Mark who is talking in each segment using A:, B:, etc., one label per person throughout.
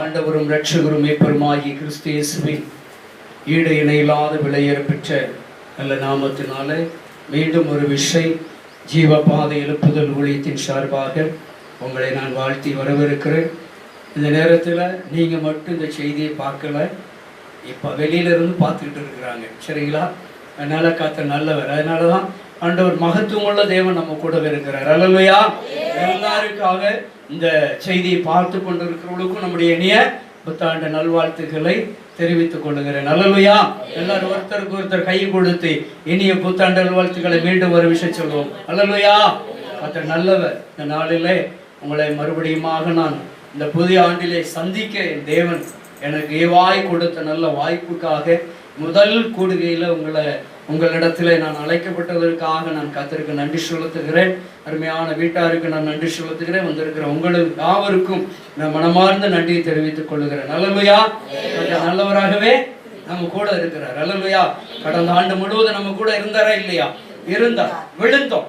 A: ஆண்டவரும் ரட்சகரும் மீட்பருமாகிய கிறிஸ்து இயேசுவின் ஈடு இணையில்லாத விலையேற பெற்ற நல்ல நாமத்தினாலே மீண்டும் ஒரு விஷை ஜீவ பாதை எழுப்புதல் ஊழியத்தின் சார்பாக உங்களை நான் வாழ்த்தி வரவிருக்கிறேன். இந்த நேரத்தில் நீங்கள் மட்டும் இந்த செய்தியை பார்க்கல. இப்போ வெளியில இருந்து பார்த்துக்கிட்டு இருக்கிறாங்க. சரிங்களா? அதனால் காத்த நல்லவர். அதனால தான் ஆண்டவர் மகத்துவமுள்ள தேவன் நம்ம கூட இருக்கிறார். அல்லையா எல்லாருக்காக இந்த செய்தியை பார்த்து கொண்டிருக்கிறவங்களுக்கும் நம்முடைய இனிய புத்தாண்டு நல்வாழ்த்துக்களை தெரிவித்துக் கொள்ளுகிறேன் அல்லையா எல்லாரும் ஒருத்தருக்கு ஒருத்தர் கை கொடுத்து இனிய புத்தாண்டு நல்வாழ்த்துக்களை மீண்டும் ஒரு விஷயம் சொல்லுவோம் அல்லையா மற்ற நல்லவர். இந்த நாளிலே உங்களை மறுபடியுமாக நான் இந்த புதிய ஆண்டிலே சந்திக்க என் தேவன் எனக்கு ஏவாய் கொடுத்த நல்ல வாய்ப்புக்காக முதல் கூடுகையில் உங்களை உங்களிடத்தில் நான் அழைக்கப்பட்டதற்காக நான் கத்திற்கு நன்றி செலுத்துகிறேன். அருமையான வீட்டாருக்கு நான் நன்றி செலுத்துகிறேன். வந்திருக்கிற உங்களுக்கு யாவருக்கும் நான் மனமார்ந்த நன்றியை தெரிவித்துக் கொள்கிறேன். நல்லமையா நல்லவராகவே நம்ம கூட இருக்கிறார். அல்லவையா கடந்த ஆண்டு முழுவதும் நம்ம கூட இருந்தாரா இல்லையா? இருந்தார். விழுந்தோம்.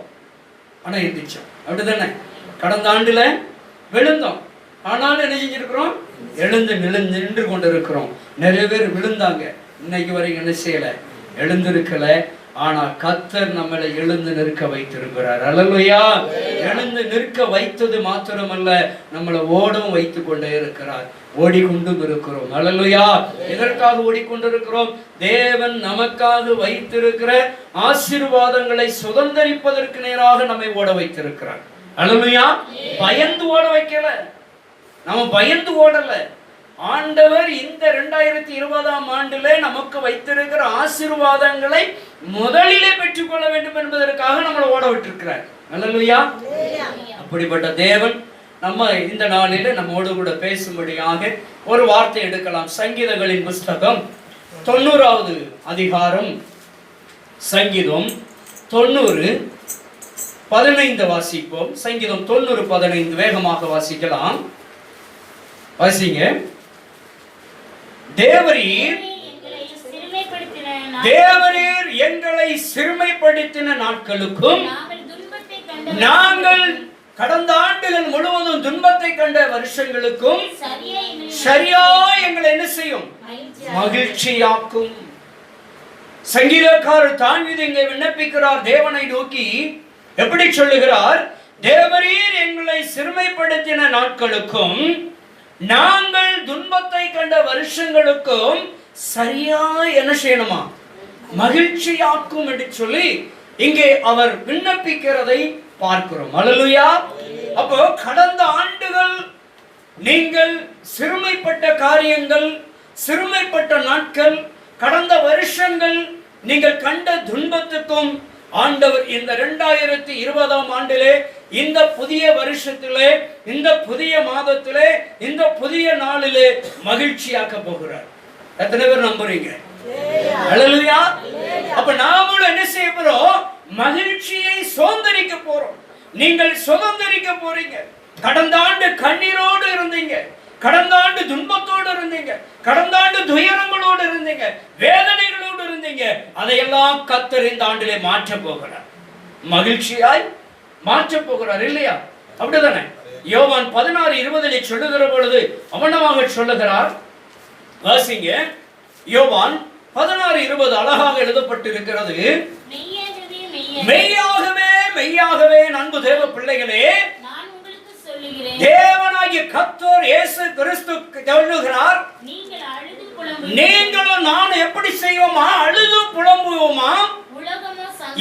A: ஆனா எந்திரிச்சோம். அப்படிதானே கடந்த ஆண்டுல விழுந்தோம். ஆனாலும் என்ன செஞ்சிருக்கிறோம்? எழுந்து நிலந்து நின்று கொண்டு இருக்கிறோம் நிறைய பேர் விழுந்தாங்க. இன்னைக்கு வரைக்கும் என்ன செய்யலை? எழுந்திருக்கல ஆனா கத்தர் நம்மளை எழுந்து நிற்க வைத்திருக்கிறார். அல்லையா எழுந்து நிற்க வைத்தது மாத்திரமல்ல நம்மளை ஓடும் வைத்து கொண்டே இருக்கிறார். ஓடிக்கொண்டும் இருக்கிறோம். அலலுயா எதற்காக ஓடிக்கொண்டிருக்கிறோம்? தேவன் நமக்காக வைத்திருக்கிற ஆசீர்வாதங்களை சுதந்திரிப்பதற்கு நேராக நம்மை ஓட வைத்திருக்கிறார். அல்லையா பயந்து ஓட வைக்கல. நம்ம பயந்து ஓடல. ஆண்டவர் இந்த ரெண்டாயிரத்தி இருபதாம் ஆண்டுல நமக்கு வைத்திருக்கிற ஆசீர்வாதங்களை முதலிலே பெற்றுக்கொள்ள வேண்டும் என்பதற்காக நம்மளை ஓட விட்டிருக்கிறார் அல்லையா அப்படிப்பட்ட தேவன் நம்ம இந்த நாளில நம்மோடு கூட பேசும்படியாக ஒரு வார்த்தை எடுக்கலாம். சங்கீதங்களின் புஸ்தகம் தொண்ணூறாவது அதிகாரம். சங்கீதம் தொண்ணூறு பதினைந்து வாசிப்போம். சங்கீதம் தொண்ணூறு பதினைந்து வேகமாக வாசிக்கலாம். வாசிங்க. தேவரீர் தேவரீர் எங்களை சிறுமைப்படுத்தின நாட்களுக்கும்
B: நாங்கள்
A: கடந்த ஆண்டுகள் முழுவதும் துன்பத்தை கண்ட வருஷங்களுக்கும்
B: சரியா எங்களை
A: என்ன செய்யும்?
B: மகிழ்ச்சியாக
A: மகிழ்ச்சியாக்கும். சங்கீதக்காரர் தான்விது இங்கே விண்ணப்பிக்கிறார் தேவனை நோக்கி. எப்படி சொல்லுகிறார்? தேவரீர் எங்களை சிறுமைப்படுத்தின நாட்களுக்கும் நாங்கள் துன்பத்தை கண்ட வருஷங்களுக்கும் சரியா என்ன செய்யணுமா? மகிழ்ச்சியாக்கும் என்று சொல்லி இங்கே அவர் விண்ணப்பிக்கிறதை பார்க்கிறோம். அழலுயா அப்போ கடந்த ஆண்டுகள் நீங்கள் சிறுமைப்பட்ட காரியங்கள் சிறுமைப்பட்ட நாட்கள் கடந்த வருஷங்கள் நீங்கள் கண்ட துன்பத்துக்கும் ஆண்டவர் இந்த ரெண்டாயிரத்தி இருபதாம் ஆண்டிலே இந்த புதிய வருஷத்திலே இந்த புதிய மாதத்திலே இந்த புதிய நாளிலே மகிழ்ச்சியாக்க போகிறார். எத்தனை பேர் நம்புறீங்க? அழலையா அப்ப நாமளும் என்ன செய்ய போறோம்? மகிழ்ச்சியை சுதந்திரிக்க போறோம். நீங்கள் சுதந்திரிக்க போறீங்க. கடந்த ஆண்டு கண்ணீரோடு இருந்தீங்க. கடந்த ஆண்டு துன்பத்தோடு இருந்தீங்க. கடந்த ஆண்டு துயரங்களோடு இருந்தீங்க. வேதனைகளோடு இருந்தீங்க. அதையெல்லாம் கத்தர் இந்த ஆண்டிலே மாற்ற போகிறார். மகிழ்ச்சியாய் மாற்ற போகிறார் இல்லையா? அப்படிதானே? யோவான் பதினாறு இருபதிலே சொல்லுகிற பொழுது அவனமாக சொல்லுகிறார். வாசிங்க. யோவான் பதினாறு இருபது அழகாக எழுதப்பட்டிருக்கிறது.
B: மெய்யாகவே மெய்யாக
A: மெய்யாகவே மெய்யாகவே நண்பு தேவ பிள்ளைகளே தேவனாகிய கத்தோர் இயேசு கிறிஸ்து சொல்லுகிறார் நீங்களும் நான் எப்படி செய்வோமா? அழுது புலம்புவோமா?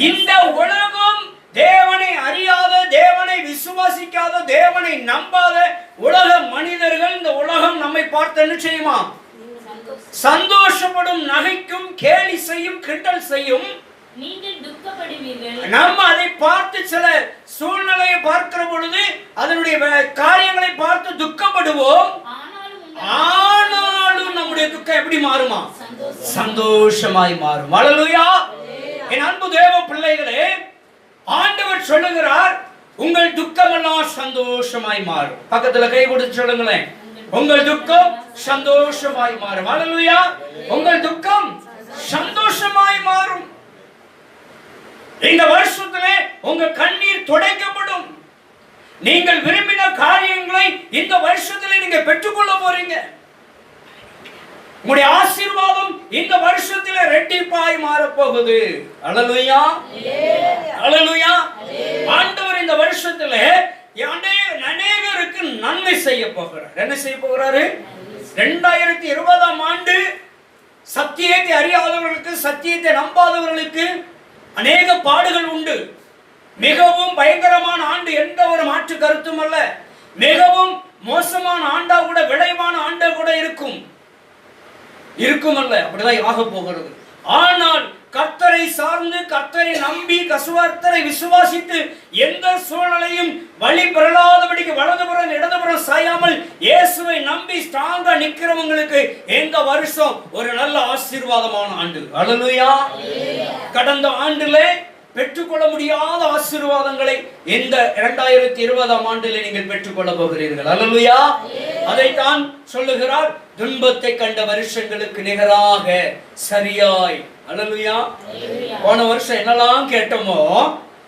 A: இந்த உலகம் தேவனை அறியாத தேவனை விசுவாசிக்காத தேவனை நம்பாத உலக மனிதர்கள் இந்த உலகம் நம்மை பார்த்து என்ன செய்யுமா? சந்தோஷப்படும் நகைக்கும் கேலி செய்யும் கிண்டல் செய்யும் நம்ம அதை பார்த்து சில சூழ்நிலையை பார்க்கிற பொழுது அதனுடைய காரியங்களை பார்த்து துக்கப்படுவோம்.
B: ஆனாலும்
A: நம்முடைய துக்கம் எப்படி மாறுமா?
B: சந்தோஷம்.
A: சந்தோஷமாய் மாறும். அல்லேலூயா என் அன்பு தேவ பிள்ளைகளே ஆண்டவர் சொல்லுகிறார் உங்கள் துக்கமெல்லாம் சந்தோஷமாய் மாறும். பக்கத்துல கை கொடுத்து சொல்லுங்களேன். உங்கள் துக்கம் சந்தோஷமாய் மாறும். அல்லேலூயா உங்கள் துக்கம் சந்தோஷமாய் மாறும். இந்த வருஷத்திலே உங்க கண்ணீர் துடைக்கப்படும். நீங்கள் விரும்பின காரியங்களை இந்த வருஷத்துல நீங்க பெற்றுக்கொள்ள போறீங்க. உங்களுடைய ஆசீர்வாதம் இந்த வருஷத்துல ரெட்டிப்பாய் மாறப்போகுது அழலுயா அழலுயா ஆண்டவர் இந்த வருஷத்துல அநேகருக்கு நன்மை செய்ய போகிறார். என்ன செய்ய போகிறாரு? ரெண்டாயிரத்தி இருபதாம் ஆண்டு சத்தியத்தை அறியாதவர்களுக்கு சத்தியத்தை நம்பாதவர்களுக்கு அநேக பாடுகள் உண்டு. மிகவும் பயங்கரமான ஆண்டு எந்த ஒரு மாற்று கருத்தும் அல்ல. மிகவும் மோசமான ஆண்டா கூட விளைவான ஆண்டா கூட இருக்கும். இருக்கும் அல்ல. அப்படிதான் ஆக போகிறது. ஆனால் கர்த்தரை சார்ந்து கர்த்தரை நம்பி கசுவார்த்தரை விசுவாசித்து எந்த சூழ்நிலையும் வழி பெறலாதபடிக்கு வலதுபுறம் இடதுபுறம் சாயாமல் இயேசுவை நம்பி ஸ்ட்ராங்கா நிக்கிறவங்களுக்கு எங்க வருஷம் ஒரு நல்ல ஆசீர்வாதமான ஆண்டு. அழலுயா கடந்த ஆண்டுல பெற்றுக்கொள்ள முடியாத ஆசீர்வாதங்களை இந்த இரண்டாயிரத்தி இருபதாம் ஆண்டில் நீங்கள் பெற்றுக்கொள்ள போகிறீர்கள். அல்லேலூயா. அதைத்தான் சொல்லுகிறார். துன்பத்தை கண்ட வருஷங்களுக்கு நிகராக சரியாய். அல்லேலூயா. போன வருஷம் என்னெல்லாம் கேட்டோமோ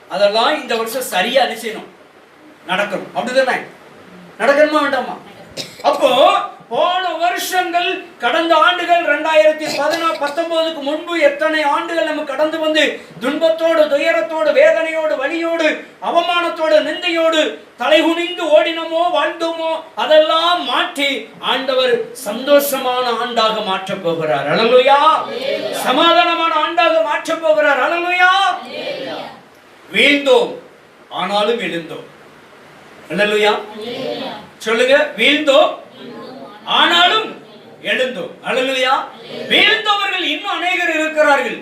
A: அதெல்லாம் இந்த வருஷம் சரியா நிச்சயம் நடக்கணும். அப்படிதானே? நடக்கணுமா வேண்டாமா? அப்போ போன வருஷங்கள் கடந்த ஆண்டுகள் ரெண்டாயிரத்தி பதினா பத்தொன்பதுக்கு முன்பு எத்தனை ஆண்டுகள் நம்ம கடந்து வந்து துன்பத்தோடு துயரத்தோடு வேதனையோடு வலியோடு அவமானத்தோடு நிந்தையோடு தலைகுனிந்து ஓடினமோ வாழ்ந்தோமோ அதெல்லாம் மாற்றி ஆண்டவர் சந்தோஷமான ஆண்டாக மாற்றப் போகிறார். அழலுயா சமாதானமான ஆண்டாக மாற்றப் போகிறார். அழலுயா வீழ்ந்தோம் ஆனாலும் எழுந்தோம். அல்லேலூயா சொல்லுங்க வீழ்ந்தோம் ஆனாலும் எழுந்தோம். அல்லேலூயா. வீழ்ந்தவர்கள் இன்னும் அநேகர் இருக்கிறார்கள்.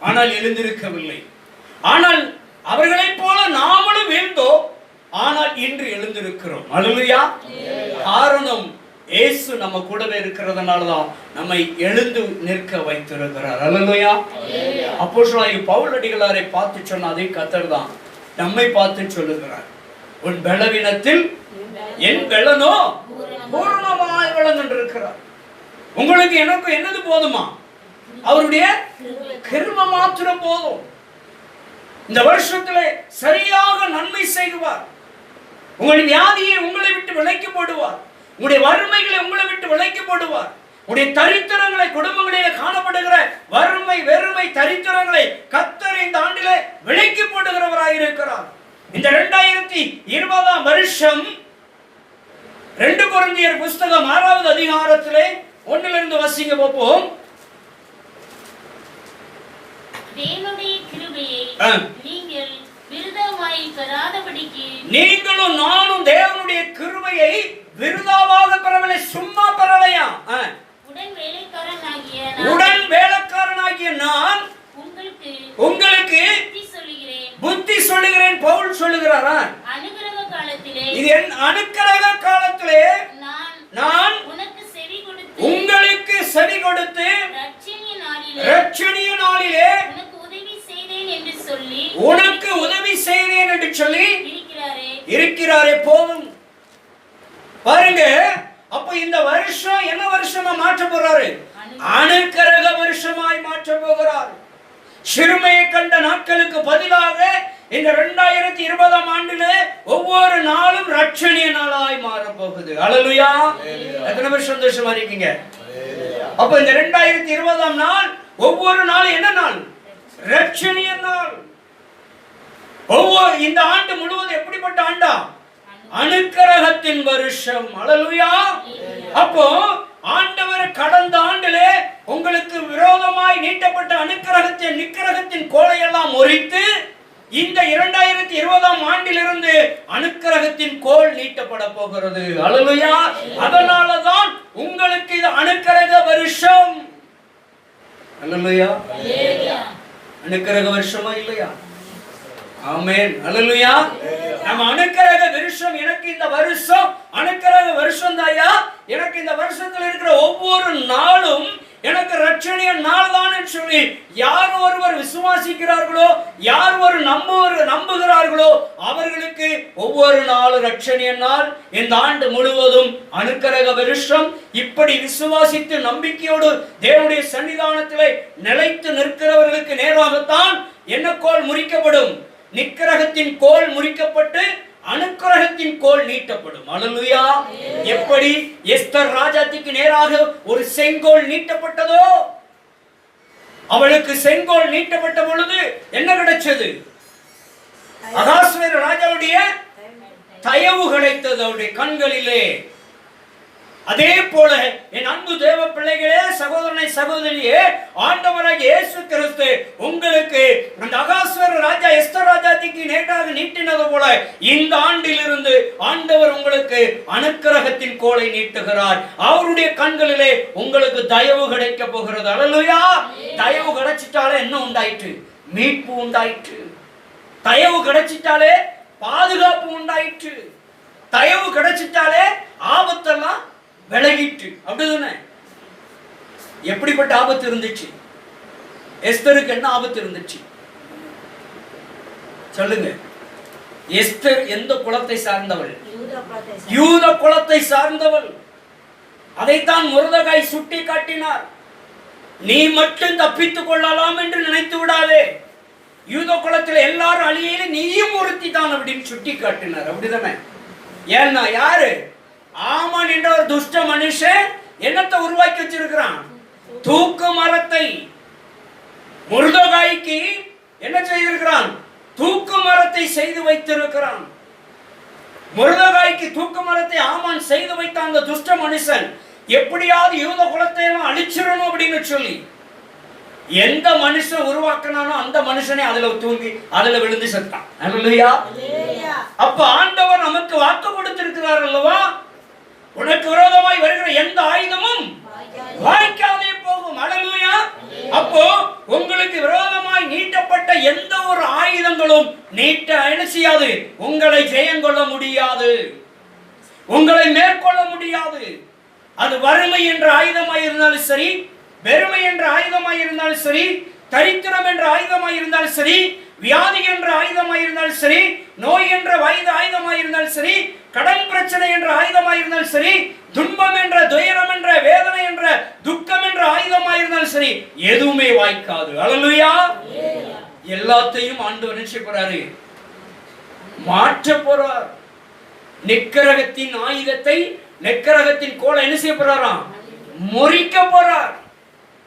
A: ஆனால் எழுந்திருக்கவில்லை. ஆனால் அவர்களைப் போல நாமளும் வீழ்ந்தோம் ஆனால் இன்று எழுந்திருக்கிறோம். அல்லேலூயா. காரணம் இயேசு நம்ம கூடவே இருக்கிறதுனால தான் நம்மை எழுந்து நிற்க வைத்திருக்கிறார். அல்லேலூயா. அப்போ பவுல் அடிகளாரை பார்த்து சொன்ன அதே கத்தர் தான் நம்மை பார்த்து சொல்லுகிறார். உன் பலவீனத்தில் என் வெள்ளனோ பூர்ணமாய் விளங்கின்றிருக்கிறார். உங்களுக்கு எனக்கு என்னது போதுமா? அவருடைய கிரும மாத்திரம் போதும். இந்த வருஷத்துல சரியாக நன்மை செய்வார். உங்களின் வியாதியை உங்களை விட்டு விலைக்கு போடுவார். உங்களுடைய வறுமைகளை உங்களை விட்டு விலைக்கு போடுவார். உடைய தரித்திரங்களை குடும்பங்களிலே காணப்படுகிற வறுமை வெறுமை தரித்திரங்களை கத்தர் இந்த ஆண்டிலே விலைக்கு போடுகிறவராக இருக்கிறார் இந்த இரண்டாயிரத்தி இருபதாம் வருஷம் ரெண்டு குழந்தையர் புஸ்தகம் ஆறாவது அதிகாரத்திலே ஒன்னிலிருந்து வசிங்க பார்ப்போம்
B: தேவனுடைய கிருபையை
A: ஆ.
B: நீங்கள் விருதமாய் பெறாதபடிக்கு
A: நீங்களும் நானும் தேவனுடைய கிருபையை விருதாவாக பெறவில்லை சும்மா பெறலையா.
B: உடன் வேலைக்காரனாகிய
A: உடன் வேலைக்காரனாகிய நான்
B: உங்களுக்கு
A: உங்களுக்கு
B: புத்தி சொல்லுகிறேன்
A: பவுல் சொல்லுகிறாரா? இது என் அனுக்கிரக காலத்திலே
B: நான்
A: உங்களுக்கு செவி கொடுத்து
B: ரட்சணிய நாளிலே உனக்கு உதவி செய்தேன் என்று சொல்லி இருக்கிறாரே.
A: போதும். பாருங்க அப்ப இந்த வருஷம் என்ன வருஷமா மாற்ற போறாரு? போகிறார் சிறுமையை கண்ட நாட்களுக்கு பதிலாக இந்த ரெண்டாயிரத்தி இருபதாம் ஆண்டுல ஒவ்வொரு நாளும் ரட்சணிய நாளாய் மாற போகுது. அழலுயா எத்தனை பேர் சந்தோஷமா இருக்கீங்க? அப்ப இந்த ரெண்டாயிரத்தி இருபதாம் நாள் ஒவ்வொரு நாள் என்ன நாள்? ரட்சணிய நாள். ஒவ்வொரு இந்த ஆண்டு முழுவதும் எப்படிப்பட்ட ஆண்டா? அனுக்கிரகத்தின் வருஷம். அழலுயா அப்போ ஆண்டவர் கடந்த ஆண்டிலே உங்களுக்கு விரோதமாய் நீட்டப்பட்ட அனுக்கிரகத்தின் நிக்கிரகத்தின் கோலையெல்லாம் முறித்து இந்த இரண்டாயிரத்தி இருபதாம் ஆண்டிலிருந்து அணுக்கரகத்தின் கோல் நீட்டப்பட போகிறது. அழலுயா அதனாலதான் உங்களுக்கு இது அணுக்கரக வருஷம். அல்லலுயா அணுக்கரக வருஷமா இல்லையா? ஆமேன். அல்லேலூயா நம்ம அணுக்கரக வருஷம் எனக்கு இந்த வருஷம். அணுக்கரக வருஷம் தாயா? எனக்கு இந்த வருஷத்தில் இருக்கிற ஒவ்வொரு நாளும் எனக்கு ரட்சணிய நாள் தான் சொல்லி யார் ஒருவர் விசுவாசிக்கிறார்களோ யார் ஒரு நம்புவர் நம்புகிறார்களோ அவர்களுக்கு ஒவ்வொரு நாளும் ரட்சணிய நாள். இந்த ஆண்டு முழுவதும் அனுக்கரக வருஷம். இப்படி விசுவாசித்து நம்பிக்கையோடு தேவனுடைய சன்னிதானத்திலே நிலைத்து நிற்கிறவர்களுக்கு நேராகத்தான் என்ன கோல் முறிக்கப்படும். நிக்கிரகத்தின் கோல் முறிக்கப்பட்டு அனுக்கிரகத்தின் கோல் நீட்டப்படும். அல்லேலூயா எப்படி? எஸ்தர் ராஜாத்திக்கு நேராக ஒரு செங்கோல் நீட்டப்பட்டதோ? அவளுக்கு செங்கோல் நீட்டப்பட்ட பொழுது என்ன கிடைச்சது? அகாஸ்வேர ராஜாவுடைய தயவு. கிடைத்தது அவருடைய கண்களிலே. அதே போல என் அன்பு தேவ பிள்ளைகளே சகோதரனை சகோதரியே ஆண்டவராக இயேசு கிறிஸ்து உங்களுக்கு அந்த அகாஸ்வர ராஜா எஸ்தர் ராஜாத்திக்கு நேற்றாக நீட்டினது போல இந்த ஆண்டிலிருந்து ஆண்டவர் உங்களுக்கு அனுக்கிரகத்தின் கோலை நீட்டுகிறார். அவருடைய கண்களிலே உங்களுக்கு தயவு கிடைக்க போகிறது. அல்லேலூயா தயவு கிடைச்சிட்டாலே என்ன உண்டாயிற்று? மீட்பு உண்டாயிற்று. தயவு கிடைச்சிட்டாலே பாதுகாப்பு உண்டாயிற்று. தயவு கிடைச்சிட்டாலே ஆபத்தெல்லாம் விலகிட்டு அப்படிதானே? எப்படிப்பட்ட ஆபத்து இருந்துச்சு? எஸ்தருக்கு என்ன ஆபத்து இருந்துச்சு? சொல்லுங்க. எஸ்தர் எந்த குலத்தை சார்ந்தவள்? யூத குலத்தை சார்ந்தவள். அதைத்தான் முருதகாய் சுட்டி காட்டினார் நீ மட்டும் தப்பித்துக் கொள்ளலாம் என்று நினைத்து விடாதே. யூத குலத்துல எல்லாரும் அழியில நீயும் ஒருத்தி தான் அப்படின்னு சுட்டி காட்டினார் அப்படிதானே? ஏன்னா யாரு? ஆமான் என்ற ஒரு துஷ்ட மனுஷன் என்னத்தை உருவாக்கி வச்சிருக்கிறான்? தூக்கு மரத்தை. முருதகாய்க்கு என்ன செய்திருக்கிறான்? தூக்கு மரத்தை செய்து வைத்திருக்கிறான். முருதகாய்க்கு தூக்கு மரத்தை ஆமான் செய்து வைத்த அந்த துஷ்ட மனுஷன் எப்படியாவது யூத குலத்தை எல்லாம் அழிச்சிடணும் அப்படின்னு சொல்லி எந்த மனுஷன் உருவாக்கினானோ அந்த மனுஷனே அதுல தூங்கி அதுல விழுந்து செத்தான். அல்லையா அப்ப ஆண்டவர் நமக்கு வாக்கு கொடுத்திருக்கிறார் அல்லவா? உனக்கு விரோதமாய் வருகிற எந்த ஆயுதமும் வாய்க்காதே போகும் அல்லேலூயா அப்போ உங்களுக்கு விரோதமாய் நீட்டப்பட்ட எந்த ஒரு ஆயுதங்களும் நீட்ட என்ன செய்யாது உங்களை ஜெயங்கொள்ள முடியாது. உங்களை மேற்கொள்ள முடியாது. அது வறுமை என்ற ஆயுதமாய் இருந்தாலும் சரி வெறுமை என்ற ஆயுதமாய் இருந்தாலும் சரி தரித்திரம் என்ற ஆயுதமாய் இருந்தாலும் சரி வியாதி என்ற ஆயுதமாயிருந்தாலும் சரி நோய் என்ற வயது ஆயுதமாயிருந்தாலும் சரி கடன் பிரச்சனை என்ற ஆயுதமாயிருந்தாலும் சரி துன்பம் என்ற துயரம் என்ற வேதனை என்ற துக்கம் என்ற ஆயுதமாயிருந்தாலும் சரி எதுவுமே வாய்க்காது. அழலுயா எல்லாத்தையும் ஆண்டவர் என்ன போறாரு? மாற்ற போறார். நெக்கரகத்தின் ஆயுதத்தை நெக்கரகத்தின் கோலை என்ன செய்ய போறாராம்? முறிக்க போறார்.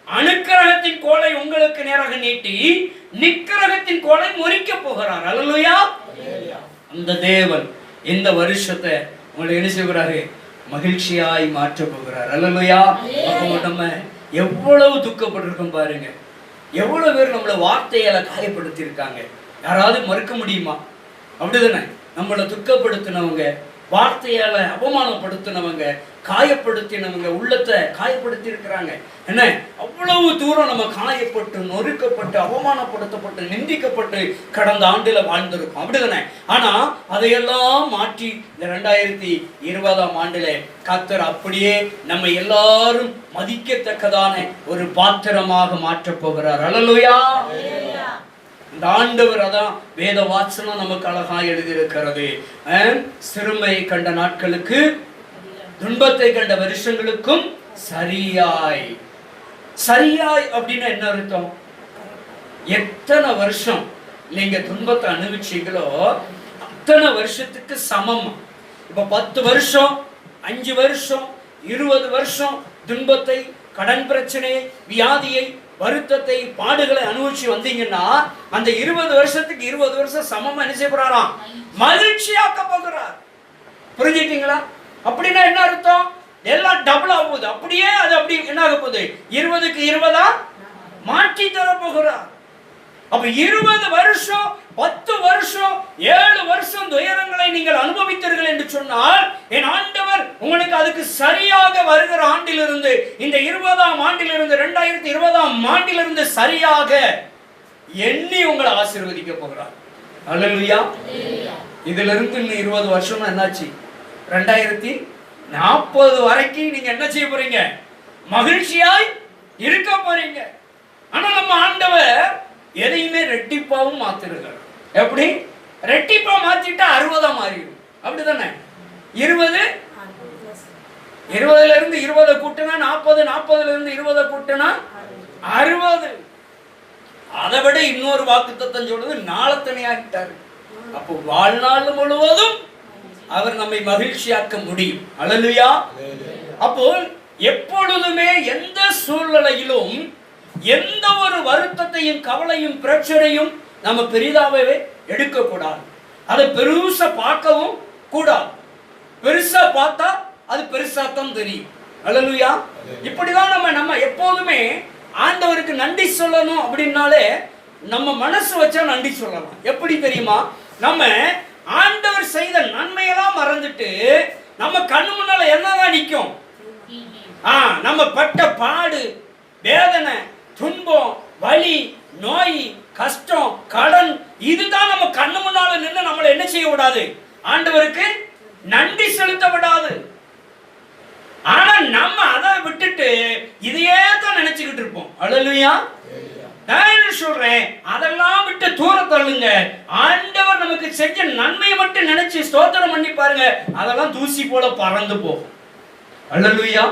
A: அணுக்கரகத்தின் கோலை உங்களுக்கு நேராக நீட்டி நிக்கரகத்தின் கோலை முறிக்க போகிறார். அல்லேலூயா. அந்த தேவன் இந்த வருஷத்தை உங்களை என்ன செய்கிறாரு மகிழ்ச்சியாய் மாற்ற போகிறார். அல்லேலூயா. அப்போ நம்ம எவ்வளவு துக்கப்பட்டிருக்கோம் பாருங்க. எவ்வளவு பேர் நம்மள வார்த்தையால காயப்படுத்தி இருக்காங்க யாராவது மறுக்க முடியுமா? அப்படிதானே. நம்மளை துக்கப்படுத்தினவங்க வார்த்தையால அவமானப்படுத்தினவங்க காயப்படுத்தினவங்க உள்ளத்தை காயப்படுத்தி இருக்கிறாங்க என்ன? அவ்வளவு தூரம் நம்ம காயப்பட்டு நொறுக்கப்பட்டு அவமானப்படுத்தப்பட்டு நிந்திக்கப்பட்டு கடந்த ஆண்டுல வாழ்ந்திருக்கோம். அப்படிதானே? ஆனா அதையெல்லாம் மாற்றி இந்த ரெண்டாயிரத்தி இருபதாம் ஆண்டுல கத்தர் அப்படியே நம்ம எல்லாரும் மதிக்கத்தக்கதான ஒரு பாத்திரமாக மாற்றப் போகிறார். அழலுயா இந்த ஆண்டவர் அதான் வேத வாசனம் நமக்கு அழகா எழுதியிருக்கிறது. அஹ், சிறுமை கண்ட நாட்களுக்கு துன்பத்தை கண்ட வருஷங்களுக்கும் சரியாய். சரியாய் அப்படின்னா என்ன அர்த்தம்? எத்தனை வருஷம்? நீங்க துன்பத்தை அனுபவிச்சீங்களோ அத்தனை வருஷத்துக்கு சமம்? இப்ப பத்து வருஷம் அஞ்சு வருஷம் இருபது வருஷம் துன்பத்தை கடன் பிரச்சனையை வியாதியை வருத்தத்தை பாடுகளை அனுபவிச்சு வந்தீங்கன்னா அந்த இருபது வருஷத்துக்கு இருபது வருஷம் சமம் என்ன செய்ய போறாராம்? மகிழ்ச்சியாக்க போகிறார். புரிஞ்சிட்டீங்களா அப்படின்னா என்ன அர்த்தம்? எல்லாம் டபுள் ஆகுது அப்படியே அது அப்படி என்ன ஆக போகுது? இருபதுக்கு இருபதா? மாற்றி தர போகிறார். அப்ப இருபது வருஷம் பத்து வருஷம் ஏழு வருஷம் துயரங்களை நீங்கள் அனுபவித்தீர்கள் என்று சொன்னால் என் ஆண்டவர் உங்களுக்கு அதுக்கு சரியாக வருகிற ஆண்டிலிருந்து இந்த இருபதாம் ஆண்டிலிருந்து ரெண்டாயிரத்தி இருபதாம் ஆண்டிலிருந்து சரியாக எண்ணி உங்களை ஆசீர்வதிக்க போகிறார். அல்லேலூயா. இதுல இருந்து இன்னும் இருபது வருஷம் என்னாச்சு? ரெண்டாயிரத்தி நாற்பது வரைக்கும் நீங்க என்ன செய்ய போறீங்க? மகிழ்ச்சியாய் இருக்க போறீங்க. ஆனா நம்ம ஆண்டவர் எதையுமே ரெட்டிப்பாவும் மாத்திருக்கார் எப்படி? ரெட்டிப்பா மாத்திட்டா அறுபதா மாறிடும். அப்படிதானே? இருபது? இருபதுல இருந்து இருபதை கூட்டினா நாற்பது நாற்பதுல இருந்து இருபதை கூட்டினா அறுபது. அதை விட இன்னொரு வாக்கு தத்தம் சொல்றது நாளத்தனையாகிட்டாரு அப்போ வாழ்நாள் முழுவதும் அவர் நம்மை மகிழ்ச்சியாக்க முடியும். அல்லலுயா. அப்போ எப்பொழுதுமே எந்த சூழ்நிலையிலும் எந்த ஒரு வருத்தத்தையும் கவலையும் பிரச்சனையும் நம்ம பெரிதாகவே எடுக்கக்கூடாது. அதை பெருசா பார்க்கவும் கூடாது. பெருசா பார்த்தா அது பெருசா தான் தெரியும் அல்லலுயா. இப்படிதான் நம்ம நம்ம எப்போதுமே ஆண்டவருக்கு நன்றி சொல்லணும் அப்படின்னாலே நம்ம மனசு வச்சா நன்றி சொல்லலாம். எப்படி தெரியுமா? நம்ம ஆண்டவர் செய்த நன்மையெல்லாம் மறந்துட்டு நம்ம கண்ணு முன்னால என்னதான் நிற்கும் ஆ நம்ம பட்ட பாடு வேதனை துன்பம் வலி நோய் கஷ்டம் கடன் இதுதான் நம்ம கண்ணு முன்னால நின்று நம்மளை என்ன செய்ய விடாது? ஆண்டவருக்கு நன்றி செலுத்த விடாது. ஆனா நம்ம அதை விட்டுட்டு இதையே தான் நினைச்சுக்கிட்டு இருப்போம். அழலுயா நான் சொல்றேன் அதெல்லாம் விட்டு தூர தள்ளுங்க. ஆண்டவர் நமக்கு செஞ்ச நன்மையை மட்டும் நினைச்சு ஸ்தோத்திரம் பண்ணி பாருங்க. அதெல்லாம் தூசி போல பறந்து போகும். அழலுயா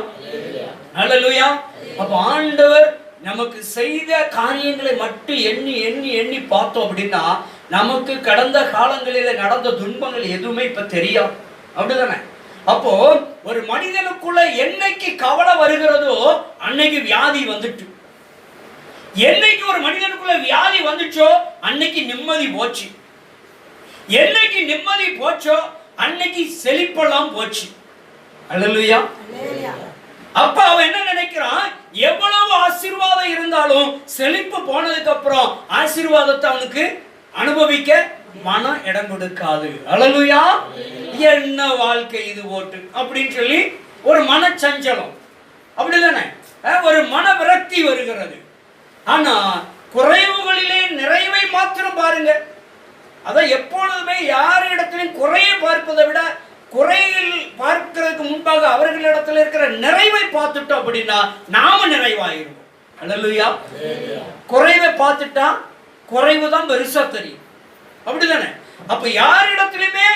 A: அழலுயா அப்ப ஆண்டவர் நமக்கு செய்த காரியங்களை மட்டும் எண்ணி எண்ணி எண்ணி பார்த்தோம் அப்படின்னா நமக்கு கடந்த காலங்களில் நடந்த துன்பங்கள் எதுவுமே இப்ப தெரியும் அப்படிதானே? அப்போ ஒரு மனிதனுக்குள்ள என்னைக்கு கவலை வருகிறதோ அன்னைக்கு வியாதி வந்துட்டு. என்னைக்கு ஒரு மனிதனுக்குள்ள வியாதி வந்துச்சோ அன்னைக்கு நிம்மதி போச்சு. என்னைக்கு நிம்மதி போச்சோ அன்னைக்கு செழிப்பெல்லாம் போச்சு. அல்லலுயா. அப்ப அவன் என்ன நினைக்கிறான்? எவ்வளவு ஆசீர்வாதம் இருந்தாலும் செழிப்பு போனதுக்கு அப்புறம் ஆசீர்வாதத்தை அவனுக்கு அனுபவிக்க மனம் இடம் கொடுக்காது. அழலுயா என்ன வாழ்க்கை இது ஓட்டு அப்படின்னு சொல்லி ஒரு மனச்சஞ்சலம். அப்படிதானே? ஒரு மன விரக்தி வருகிறது. ஆனா குறைவுகளிலே நிறைவை மாத்திரம் பாருங்க அதான் எப்பொழுதுமே யார் இடத்திலும் குறையை பார்ப்பதை விட குறையில் பார்க்கிறதுக்கு முன்பாக அவர்களிடத்துல இருக்கிற நிறைவை பார்த்துட்டோம் அப்படின்னா நாம நிறைவாயிருவோம். அல்லலுயா. குறைவை பார்த்துட்டா குறைவு தான் பெருசா தெரியும். அப்படிதானே? அப்ப யாரிடத்திலுமே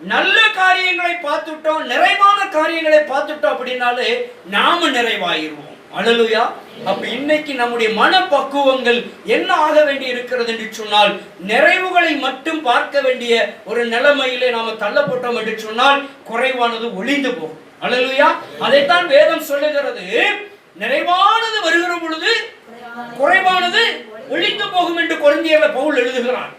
A: நல்ல காரியங்களை பார்த்துட்டோம் நிறைவான காரியங்களை பார்த்துட்டோம் அப்படின்னாலே நாம நிறைவாயிருவோம். அழலுயா? அப்ப இன்னைக்கு நம்முடைய மனப்பக்குவங்கள் என்ன ஆக வேண்டி இருக்கிறது என்று சொன்னால் நிறைவுகளை மட்டும் பார்க்க வேண்டிய ஒரு நிலைமையிலே நாம தள்ளப்பட்டோம் என்று சொன்னால் குறைவானது ஒளிந்து போகும். அழலுயா? அதைத்தான் வேதம் சொல்லுகிறது. நிறைவானது வருகிற பொழுது குறைவானது ஒழிந்து போகும் என்று குழந்தையர்ல பவுல் எழுதுகிறான்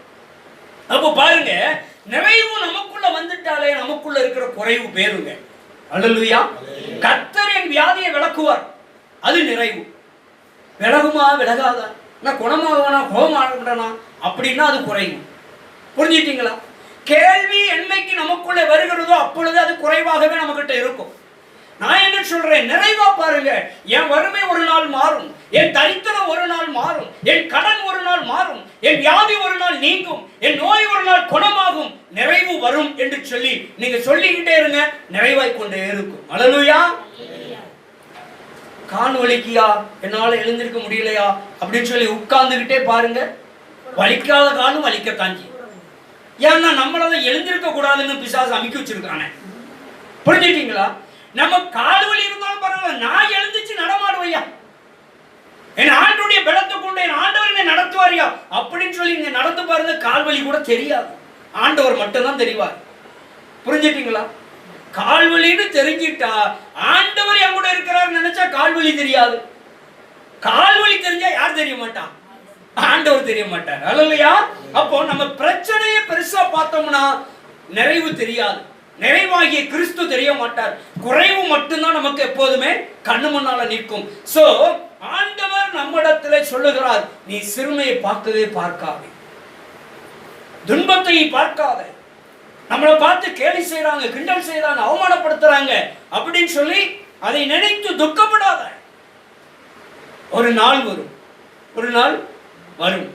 A: அப்போ பாருங்க நிறைவு நமக்குள்ள வந்துட்டாலே நமக்குள்ள இருக்கிற குறைவு பேருங்க. அழலுயா? கத்தரின் வியாதியை விளக்குவார். அது நிறைவு. விலகுமா விலகாதா? நான் குணமாகவனா கோபமாகனா அப்படின்னா அது குறையும் புரிஞ்சிட்டீங்களா கேள்வி என்னைக்கு நமக்குள்ளே வருகிறதோ அப்பொழுது அது குறைவாகவே நம்மக்கிட்ட இருக்கும். நான் என்ன சொல்றேன்? நிறைவா பாருங்க. என் வறுமை ஒரு நாள் மாறும். என் தரித்திரம் ஒரு நாள் மாறும். என் கடன் ஒரு நாள் மாறும். என் வியாதி ஒரு நாள் நீங்கும். என் நோய் ஒரு நாள் குணமாகும். நிறைவு வரும் என்று சொல்லி நீங்க சொல்லிக்கிட்டே இருங்க. நிறைவாய் கொண்டே இருக்கும். அழலுயா கால் வலிக்கியா? என்னால எழுந்திருக்க முடியலையா? அப்படின்னு சொல்லி உட்கார்ந்துகிட்டே பாருங்க. வலிக்காத காலும் வலிக்க தாங்கி ஏன்னா நம்மளால எழுந்திருக்க கூடாதுன்னு பிசாசு அமைக்க வச்சிருக்கானே. புரிஞ்சுட்டீங்களா நம்ம கால் வலி இருந்தாலும் பரவாயில்ல. நான் எழுந்துச்சு நடமாடுவையா? என் ஆண்டுடைய பலத்தை கொண்டு என் ஆண்டவர் என்னை நடத்துவாரியா? அப்படின்னு சொல்லி நீங்க நடந்து பாருங்க கால் வலி கூட தெரியாது. ஆண்டவர் மட்டும்தான் தெரிவார். புரிஞ்சுட்டீங்களா கால்வழின்னு தெரிஞ்சிட்டா ஆண்டவர் என் கூட இருக்கிறார் நினைச்சா கால்வழி தெரியாது. கால்வழி தெரிஞ்சா யார் தெரிய மாட்டான் ஆண்டவர் தெரிய மாட்டார். அல்லையா அப்போ நம்ம பிரச்சனையை பெருசா பார்த்தோம்னா நிறைவு தெரியாது. நிறைவாகிய கிறிஸ்து தெரிய மாட்டார். குறைவு மட்டும்தான் நமக்கு எப்போதுமே கண்ணு முன்னால நிற்கும். சோ ஆண்டவர் நம்மிடத்துல சொல்லுகிறார் நீ சிறுமையை பார்க்கவே பார்க்காதே. துன்பத்தை பார்க்காதே. நம்மளை பார்த்து கேலி செய்கிறாங்க கிண்டல் செய்கிறாங்க அவமானப்படுத்துறாங்க அப்படின்னு சொல்லி அதை நினைத்து துக்கப்படாத ஒரு நாள் வரும். ஒரு நாள் வரும்.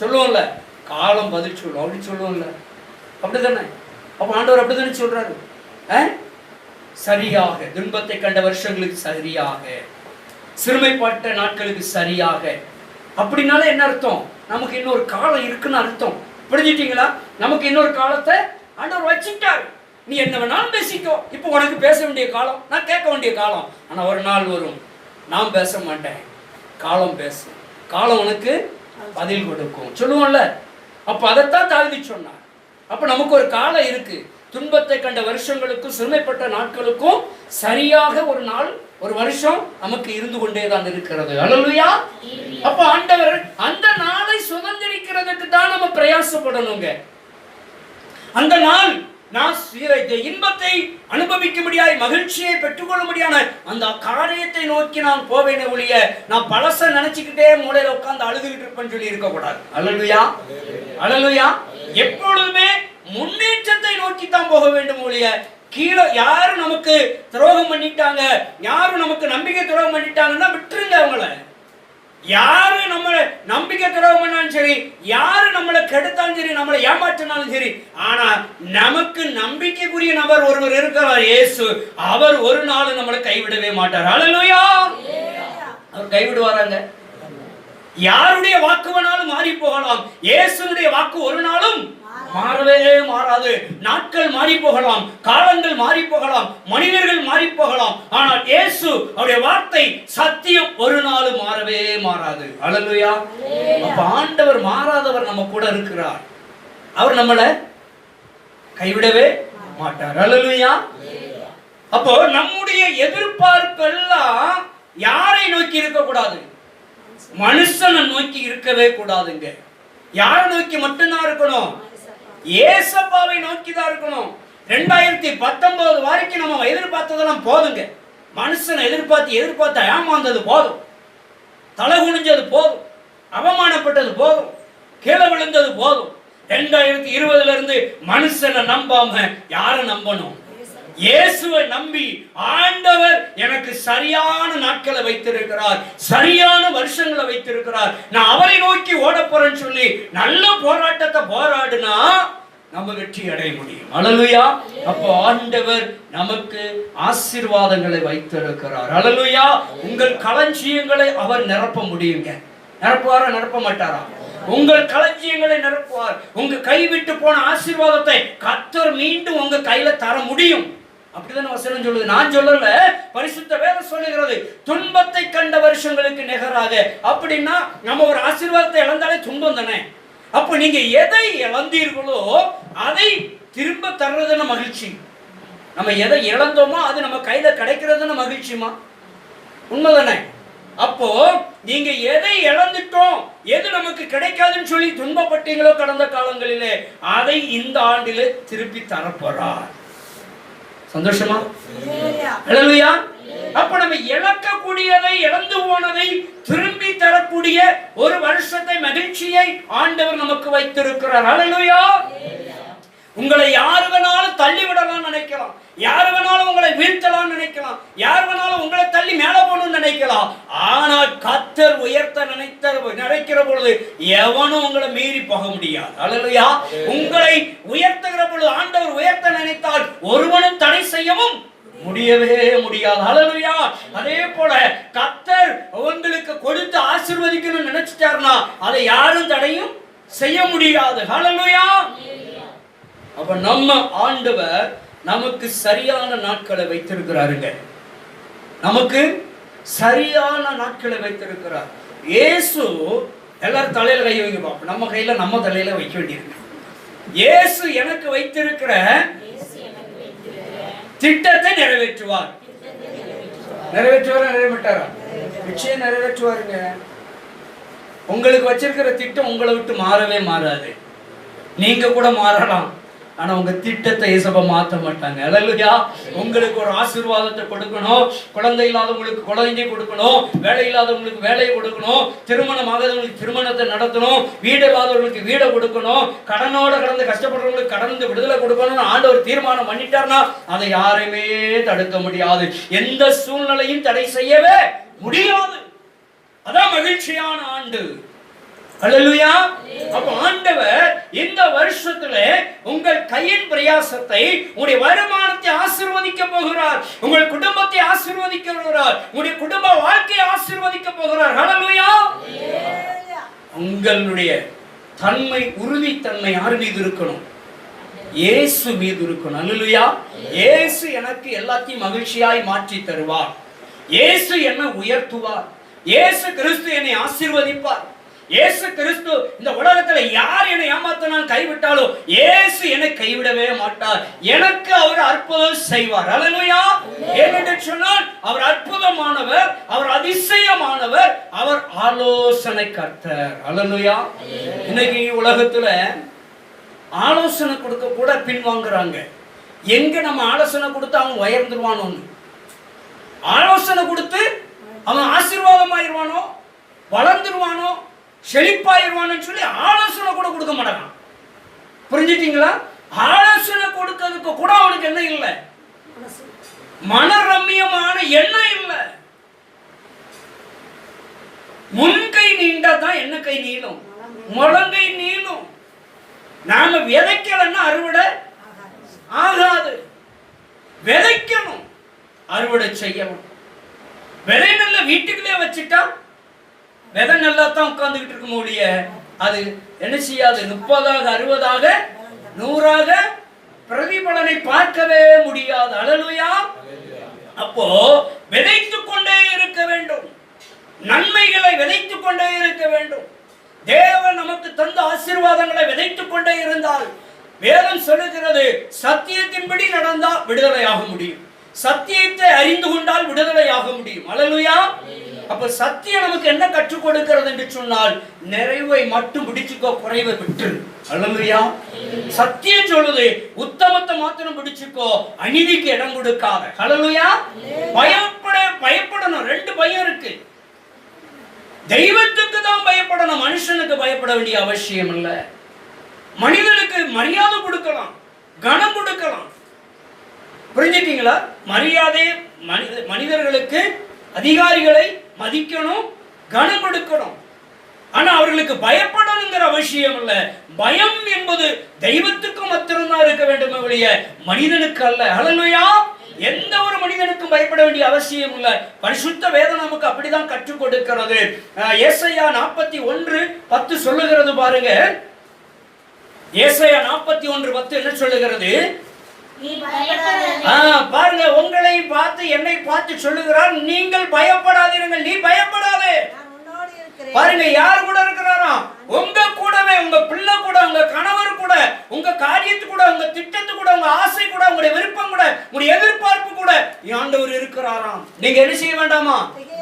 A: சொல்லுவோம்ல காலம் பதில் சொல்லும் அப்படி சொல்லுவோம்ல. அப்படிதானே அப்ப ஆண்டவர் அப்படிதானே சொல்றாரு? ஆ? சரியாக. துன்பத்தை கண்ட வருஷங்களுக்கு சரியாக. சிறுமைப்பட்ட நாட்களுக்கு சரியாக. அப்படின்னால என்ன அர்த்தம்? நமக்கு இன்னொரு காலம் இருக்குன்னு அர்த்தம். புரிஞ்சிட்டீங்களா? நமக்கு இன்னொரு காலத்தை ஆண்டவர் வச்சுட்டார். நீ என்ன வேணாலும் பேசிக்கோ. இப்போ உனக்கு பேச வேண்டிய காலம் நான் கேட்க வேண்டிய காலம். ஆனா ஒரு நாள் வரும். நான் பேச மாட்டேன். காலம் பேசும் காலம் உனக்கு பதில் கொடுக்கும். சொல்லுவோம்ல? அப்போ அதைத்தான் தாழ்வி சொன்னார். அப்போ நமக்கு ஒரு காலம் இருக்கு. துன்பத்தை கண்ட வருஷங்களுக்கும் சிறுமைப்பட்ட நாட்களுக்கும் சரியாக ஒரு நாள் ஒரு வருஷம் நமக்கு இருந்து கொண்டே தான் இருக்கிறது. அழலுயா அப்ப ஆண்டவர் அந்த நாளை சுதந்திரிக்கிறதுக்கு தான் நம்ம பிரயாசப்படணுங்க. அந்த நாள் நான் இன்பத்தை அனுபவிக்க முடியாய் மகிழ்ச்சியை பெற்றுக்கொள்ள முடியாத அந்த காரியத்தை நோக்கி நான் போவேனே ஒழிய நான் பழச நினைச்சுக்கிட்டே மூலையில உட்காந்து அழுதுகிட்டு இருப்பேன்னு சொல்லி இருக்கக்கூடாது. அழலுயா அழலுயா எப்பொழுதுமே முன்னேற்றத்தை நோக்கி தான் போக வேண்டும் ஒழிய கீழே யாரும் நமக்கு துரோகம் பண்ணிட்டாங்க யாரும் நமக்கு நம்பிக்கை துரோகம் பண்ணிட்டாங்கன்னா விட்டுருங்க அவங்கள. யாரு நம்மளை நம்பிக்கை துரோகம் பண்ணாலும் சரி யாரு நம்மளை கெடுத்தாலும் சரி நம்மளை ஏமாற்றினாலும் சரி ஆனா நமக்கு நம்பிக்கைக்குரிய நபர் ஒருவர் இருக்கிறார் இயேசு. அவர் ஒரு நாள் நம்மளை கைவிடவே மாட்டார். ஹalleluya அவர் கைவிடுவாராங்க? யாருடைய வாக்கு வேணாலும் மாறி போகலாம். இயேசுடைய வாக்கு ஒரு நாளும் மாறவே மாறாது. நாட்கள் மாறி போகலாம் காலங்கள் மாறி போகலாம் மனிதர்கள் மாறி போகலாம். ஆனால் இயேசு அவருடைய வார்த்தை சத்தியம் ஒரு நாளும் மாறவே மாறாது. அல்லேலூயா. அப்ப ஆண்டவர் மாறாதவர் நம்ம கூட இருக்கிறார். அவர் நம்மளை கைவிடவே மாட்டார். அல்லேலூயா. அப்போ நம்முடைய எதிர்பார்ப்பெல்லாம் யாரை நோக்கி இருக்கக்கூடாது? மனுஷனை நோக்கி இருக்கவே கூடாதுங்க. யாரை நோக்கி மட்டும்தான் இருக்கணும்? ஏசப்பாவை நோக்கி தான் இருக்கணும். ரெண்டாயிரத்தி பத்தொன்பது வரைக்கும் நம்ம எதிர்பார்த்ததெல்லாம் போதுங்க. மனுஷனை எதிர்பார்த்து எதிர்பார்த்து ஏமாந்தது போதும். தலை குனிஞ்சது போதும். அவமானப்பட்டது போதும். கீழே விழுந்தது போதும். ரெண்டாயிரத்தி இருபதுல இருந்து மனுஷனை நம்பாம யாரை நம்பணும்? இயேசுவை நம்பி ஆண்டவர் எனக்கு சரியான நாட்களை வைத்திருக்கிறார் சரியான வருஷங்களை வைத்திருக்கிறார். நான் அவரை நோக்கி ஓட போறேன்னு சொல்லி நல்ல போராட்டத்தை போராடுனா நம்ம வெற்றி அடைய முடியும். அழலுயா அப்போ ஆண்டவர் நமக்கு ஆசீர்வாதங்களை வைத்திருக்கிறார். அழலுயா உங்கள் களஞ்சியங்களை அவர் நிரப்ப முடியுங்க. நிரப்புவாரா? நிரப்ப மாட்டாரா? உங்கள் களஞ்சியங்களை நிரப்புவார். உங்க கைவிட்டு போன ஆசீர்வாதத்தை கத்தர் மீண்டும் உங்க கையில தர முடியும். அப்படிதானே வசனம் சொல்லுது. நான் சொல்லல பரிசுத்த வேதம் சொல்லுகிறது. துன்பத்தை கண்ட வருஷங்களுக்கு நிகராக. அப்படின்னா நம்ம ஒரு ஆசீர்வாதத்தை இழந்தாலே துன்பம் தானே? அப்போ நீங்க எதை இழந்தீர்களோ அதை திரும்ப தர்றதுன்னு மகிழ்ச்சி. நம்ம எதை இழந்தோமோ அது நம்ம கையில கிடைக்கிறதுன்னு மகிழ்ச்சிமா உண்மைதானே? அப்போ நீங்க எதை இழந்துட்டோம் எது நமக்கு கிடைக்காதுன்னு சொல்லி துன்பப்பட்டீங்களோ கடந்த காலங்களிலே அதை இந்த ஆண்டிலே திருப்பி தரப்போறார். சந்தோஷமா? ஹalleluya அப்ப நம்ம இழக்கக்கூடியதை இழந்து போனதை திரும்பி தரக்கூடிய ஒரு வருஷத்தை மகிழ்ச்சியை ஆண்டவர் நமக்கு வைத்திருக்கிறார். ஹalleluya உங்களை யார் வேணாலும் தள்ளி விடலாம் நினைக்கலாம். யார் வேணாலும் உங்களை வீழ்த்தலாம் நினைக்கலாம். யார் வேணாலும் உங்களை தள்ளி மேல போகணும்னு நினைக்கலாம். ஆனால் கத்தர் உயர்த்த நினைத்த நினைக்கிற பொழுது எவனும் உங்களை மீறி போக முடியாது. அல்லையா உங்களை உயர்த்துகிற பொழுது ஆண்டவர் உயர்த்த நினைத்தால் ஒருவனும் தடை செய்யவும் முடியவே முடியாது. அல்லையா அதே போல கத்தர் உங்களுக்கு கொடுத்து ஆசீர்வதிக்கணும்னு நினைச்சிட்டாருன்னா அதை யாரும் தடையும் செய்ய முடியாது. ஹalleluya அப்ப நம்ம ஆண்டவர் நமக்கு சரியான நாட்களை வைத்திருக்கிறாருங்க. நமக்கு சரியான நாட்களை வைத்திருக்கிறார். இயேசு எல்லாரும் தலையில கை வைங்க பார்ப்போம் நம்ம கையில நம்ம தலையில வைக்க வேண்டியிருக்கு. இயேசு எனக்கு வைத்திருக்கிற திட்டத்தை நிறைவேற்றுவார். நிறைவேற்றுவாரா நிறைவேற்றாரா? நிச்சயம் நிறைவேற்றுவாருங்க. உங்களுக்கு வச்சிருக்கிற திட்டம் உங்களை விட்டு மாறவே மாறாது. நீங்க கூட மாறலாம். ஆனா உங்க திட்டத்தை இயேசப்ப மாத்த மாட்டாங்க. அல்லையா உங்களுக்கு ஒரு ஆசீர்வாதத்தை கொடுக்கணும். குழந்தை இல்லாதவங்களுக்கு குழந்தை கொடுக்கணும். வேலை இல்லாதவங்களுக்கு வேலையை கொடுக்கணும். திருமணம் ஆகாதவங்களுக்கு திருமணத்தை நடத்தணும். வீடு இல்லாதவங்களுக்கு வீடை கொடுக்கணும். கடனோட கடந்து கஷ்டப்படுறவங்களுக்கு கடந்து விடுதலை கொடுக்கணும்னு ஆண்டவர் தீர்மானம் பண்ணிட்டார்னா அதை யாரையுமே தடுக்க முடியாது. எந்த சூழ்நிலையும் தடை செய்யவே முடியாது. அதான் மகிழ்ச்சியான ஆண்டு. அழலுயா அப்ப ஆண்டவர் இந்த வருஷத்துல உங்கள் கையின் பிரயாசத்தை உங்களுடைய வருமானத்தை ஆசிர்வதிக்க போகிறார். உங்கள் குடும்பத்தை ஆசீர்வதிக்க போகிறார். உங்களுடைய குடும்ப வாழ்க்கையை ஆசிர்வதிக்க போகிறார். அழலுயா உங்களுடைய தன்மை உறுதித்தன்மை யார் மீது இருக்கணும்? இயேசு மீது இருக்கணும். அல்லேலூயா இயேசு எனக்கு எல்லாத்தையும் மகிழ்ச்சியாய் மாற்றி தருவார். இயேசு என்னை உயர்த்துவார். இயேசு கிறிஸ்து என்னை ஆசிர்வதிப்பார். இயேசு கிறிஸ்து இந்த உலகத்துல யார் என்னை ஏமாத்தினால் கைவிட்டாலோ இயேசு என்னை கைவிடவே மாட்டார். எனக்கு அவர் அற்புதம் செய்வார். அல்லேலூயா ஏனென்று சொன்னால் அவர் அற்புதமானவர் அவர் அதிசயமானவர் அவர் ஆலோசனை கர்த்தர் அல்லேலூயா இன்னைக்கு உலகத்துல ஆலோசனை கொடுக்க கூட பின்வாங்குறாங்க. எங்க நம்ம ஆலோசனை கொடுத்து அவன் உயர்ந்துருவானோன்னு ஆலோசனை கொடுத்து அவன் ஆசீர்வாதமாயிருவானோ? வளர்ந்துருவானோ? செழிப்பாயிருவானோன்னு சொல்லி ஆலோசனை கூட கொடுக்க மாட்டான். புரிஞ்சிட்டீங்களா? ஆலோசனை கொடுக்கறதுக்கு கூட அவனுக்கு என்ன இல்லை. மனரம்யமான எண்ணம் இல்லை. முன்கை நீண்டா தான் என்ன கை நீளும்? முழங்கை நீளும். நாம விதைக்கலன்னா அறுவடை ஆகாது. விதைக்கணும். அறுவடை செய்யணும். விதை நல்ல வீட்டுக்குள்ளே வச்சுட்டா விதை நல்லா தான் உட்கார்ந்துகிட்டு இருக்க முடிய அது என்ன செய்யாது? முப்பதாக அறுபதாக நூறாக பிரதிபலனை பார்க்கவே முடியாது. அழலுயா அப்போ விதைத்துக் கொண்டே இருக்க வேண்டும். நன்மைகளை விதைத்துக் கொண்டே இருக்க வேண்டும். தேவன் நமக்கு தந்த ஆசீர்வாதங்களை விதைத்துக் கொண்டே இருந்தால் வேதம் சொல்லுகிறது சத்தியத்தின்படி நடந்தால் விடுதலையாக முடியும். சத்தியத்தை அறிந்து கொண்டால் விடுதலையாக முடியும். அழலுயா அப்ப சத்தியம் நமக்கு என்ன கற்றுக் கொடுக்கிறது என்று சொன்னால் நிறைவை மட்டும் பிடிச்சுக்கோ குறைவை விட்டு அல்லேலூயா. சத்தியம் சொல்லுது உத்தமத்தை மாத்திரம் பிடிச்சுக்கோ அநீதிக்கு இடம் கொடுக்காத. அல்லேலூயா. பயப்பட பயப்படணும். ரெண்டு பயம் இருக்கு. தெய்வத்துக்கு தான் பயப்படணும் மனுஷனுக்கு பயப்பட வேண்டிய அவசியம் இல்ல. மனிதனுக்கு மரியாதை கொடுக்கலாம் கனம் கொடுக்கலாம். புரிஞ்சுட்டீங்களா மரியாதை மனித மனிதர்களுக்கு அதிகாரிகளை மதிக்கணும் கனம் எடுக்கணும் ஆனா அவர்களுக்கு பயப்படணுங்கிற அவசியம் இல்ல. பயம் என்பது தெய்வத்துக்கு மாத்திரம்தான் இருக்க வேண்டும் ஒழிய மனிதனுக்கு அல்ல. ஹalleluya எந்த ஒரு மனிதனுக்கும் பயப்பட வேண்டிய அவசியம் இல்ல. பரிசுத்த வேதம் நமக்கு அப்படிதான் கற்றுக் கொடுக்கிறது. ஏசையா நாற்பத்தி ஒன்று பத்து சொல்லுகிறது பாருங்க. ஏசையா நாற்பத்தி ஒன்று பத்து என்ன சொல்லுகிறது? பாருங்க உங்களை பார்த்து என்னை பார்த்து சொல்லுகிறார். நீங்கள் பயப்படாதீர்கள் நீ பயப்படாதே. பாருங்க யார் கூட இருக்கிறாராம் உங்க கூடவே உங்க பிள்ளை கூட உங்க கணவர் கூட உங்க காரியத்து கூட உங்க திட்டத்து கூட உங்க ஆசை கூட உங்களுடைய விருப்பம் கூட உங்களுடைய எதிர்பார்ப்பு கூட ஆண்டவர் இருக்கிறாராம். நீங்க என்ன செய்ய வேண்டாமா?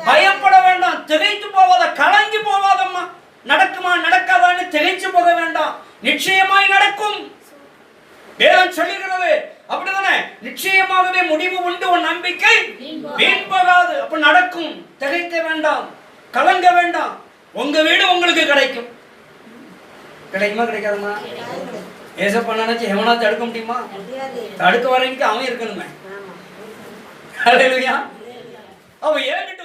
A: பயப்பட வேண்டாம். திகைத்து போவாத கலங்கி போவாதம்மா நடக்குமா நடக்காதான்னு திகைச்சு போக வேண்டாம். நிச்சயமாய் நடக்கும். வேதம் சொல்லுகிறது. அப்படிதானே நிச்சயமாகவே முடிவு உண்டு உன் நம்பிக்கை. வீண் போகாது அப்ப நடக்கும். திகைக்க வேண்டாம். கலங்க வேண்டாம். உங்க வீடு உங்களுக்கு கிடைக்கும். கிடைக்குமா கிடைக்காதுமா? ஏசப்பா நினைச்சு எவனா தடுக்க முடியுமா? தடுக்க வரைக்கும் அவன் இருக்கணுமே. அவன் ஏங்கிட்டு